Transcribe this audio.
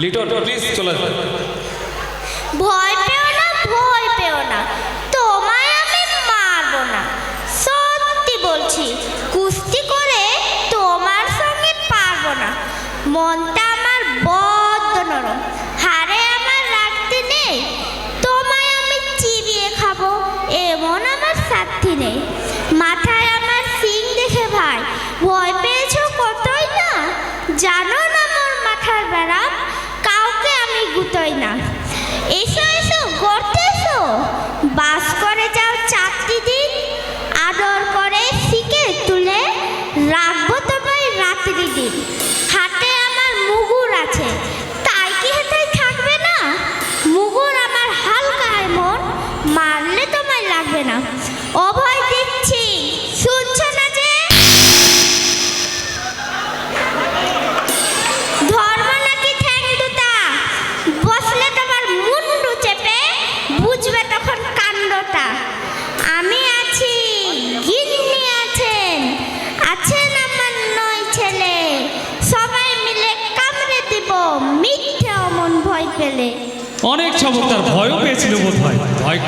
Liton please চলে ভয় পেও না, ভয় পেও না। তোমায় আমি মারবো না। সত্যি বলছি, কুস্তি করে তোমার সঙ্গে পারব না। মনটা আমার বদ্ধ নরম। হারে আমার রাখতে নেই। তোমায় আমি চিবিয়ে খাব, এমন আমার সাথী নেই। দিন হাতে আমার মুগুর আছে। তাই কি হাতে থাকবে না? মুগুর আমার হালকা এমন মারলে পেলে অনেক চমৎকার ভয়ও পেয়েছিল বোধ হয় ভয়